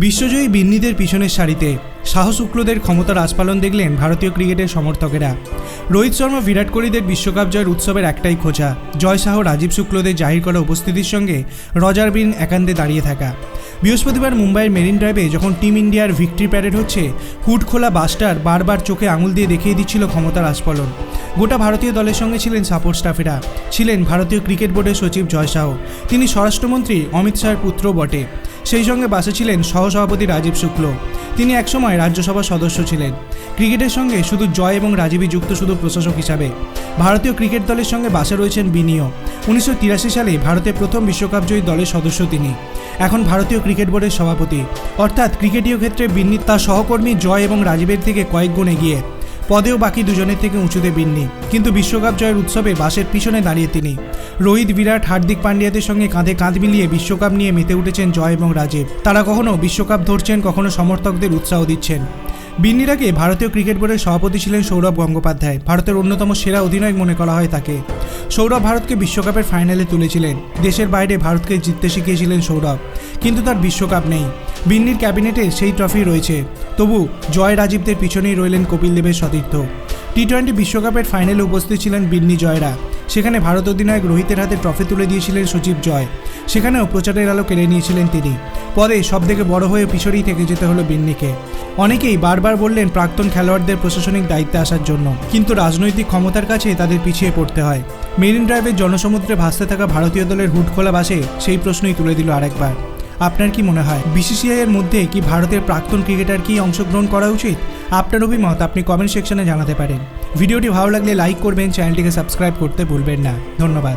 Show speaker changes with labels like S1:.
S1: বিশ্বজয়ী বিন্নিদের পিছনের সারিতে সাহস শুক্লদের ক্ষমতার আস্পালন দেখলেন ভারতীয় ক্রিকেটের সমর্থকেরা। রোহিত শর্মা, বিরাট কোহলিদের বিশ্বকাপ জয়ের উৎসবের একটাই খোঁজা। জয় শাহ, রাজীব শুক্লদের জাহির করা উপস্থিতির সঙ্গে রজার বিন একান্তে দাঁড়িয়ে থাকা। বৃহস্পতিবার মুম্বাইয়ের মেরিন ড্রাইভে যখন টিম ইন্ডিয়ার ভিক্টরি প্যারেড হচ্ছে হুড খোলা বাস্টার বারবার চোখে আঙুল দিয়ে দেখিয়ে দিচ্ছিল ক্ষমতার আস্ফলন গোটা ভারতীয় দলের সঙ্গে ছিলেন সাপোর্ট স্টাফেরা। ছিলেন ভারতীয় ক্রিকেট বোর্ডের সচিব জয় শাহ। তিনি স্বরাষ্ট্রমন্ত্রী অমিত শাহের পুত্র বটে। সেই সঙ্গে বাসে ছিলেন সহসভাপতি রাজীব শুক্ল। তিনি একসময় রাজ্যসভার সদস্য ছিলেন। ক্রিকেটের সঙ্গে শুধু জয় এবং রাজীবই যুক্ত শুধু প্রশাসক হিসাবে। ভারতীয় ক্রিকেট দলের সঙ্গে বাসে রয়েছেন বিনিও। উনিশশো সালে ভারতের প্রথম বিশ্বকাপ জয়ী দলের সদস্য তিনি। এখন ভারতীয় ক্রিকেট বোর্ডের সভাপতি। অর্থাৎ ক্রিকেটীয় ক্ষেত্রে বিন্নি তার সহকর্মী জয় এবং রাজীবের থেকে কয়েক গুণ এগিয়ে। পদেও বাকি দুজনের থেকে উঁচুতে বিন্নি কিন্তু বিশ্বকাপ জয়ের উৎসবে বাসের পিছনে দাঁড়িয়ে তিনি। রোহিত, বিরাট, হার্দিক পান্ডিয়াদের সঙ্গে কাঁধে কাঁধ মিলিয়ে বিশ্বকাপ নিয়ে মেতে উঠেছেন জয় এবং রাজীব। তারা কখনো বিশ্বকাপ ধরছেন, কখনো সমর্থকদের উৎসাহ দিচ্ছেন। বিন্নির আগে ভারতীয় ক্রিকেট বোর্ডের সভাপতি ছিলেন সৌরভ গঙ্গোপাধ্যায়। ভারতের অন্যতম সেরা অধিনায়ক মনে করা হয় তাকে। সৌরভ ভারতকে বিশ্বকাপের ফাইনালে তুলেছিলেন। দেশের বাইরে ভারতকে জিততে শিখিয়েছিলেন সৌরভ। কিন্তু তার বিশ্বকাপ নেই। বিন্নির ক্যাবিনেটে সেই ট্রফি রয়েছে। তবু জয় রাজীবদের পিছনেই রইলেন কপিল দেবের সতীর্থ। টি টোয়েন্টি বিশ্বকাপের ফাইনালে উপস্থিত ছিলেন বিন্নি জয়রা। সেখানে ভারত অধিনায়ক রোহিতের হাতে ট্রফি তুলে দিয়েছিলেন সচিব জয়। সেখানেও প্রচারের আলো কেড়ে নিয়েছিলেন তিনি। পরে সব থেকে বড় হয়ে পিছনেই থেকে যেতে হলো বিন্নিকে। অনেকেই বারবার বললেন প্রাক্তন খেলোয়াড়দের প্রশাসনিক দায়িত্বে আসার জন্য, কিন্তু রাজনৈতিক ক্ষমতার কাছে তাদের পিছিয়ে পড়তে হয়। মেরিন ড্রাইভের জনসমুদ্রে ভাসতে থাকা ভারতীয় দলের হুড খোলা বাসে সেই প্রশ্নই তুলে দিল আরেকবার। আপনার কি মনে হয়? বিসিসিআই এর মধ্যে কি ভারতের প্রাক্তন ক্রিকেটার কি অংশগ্রহণ করা উচিত? আপনার অভিমত আপনি কমেন্ট সেকশনে জানাতে পারেন। ভিডিওটি ভালো লাগলে লাইক করবেন চ্যানেলটিকে সাবস্ক্রাইব করতে ভুলবেন না। ধন্যবাদ।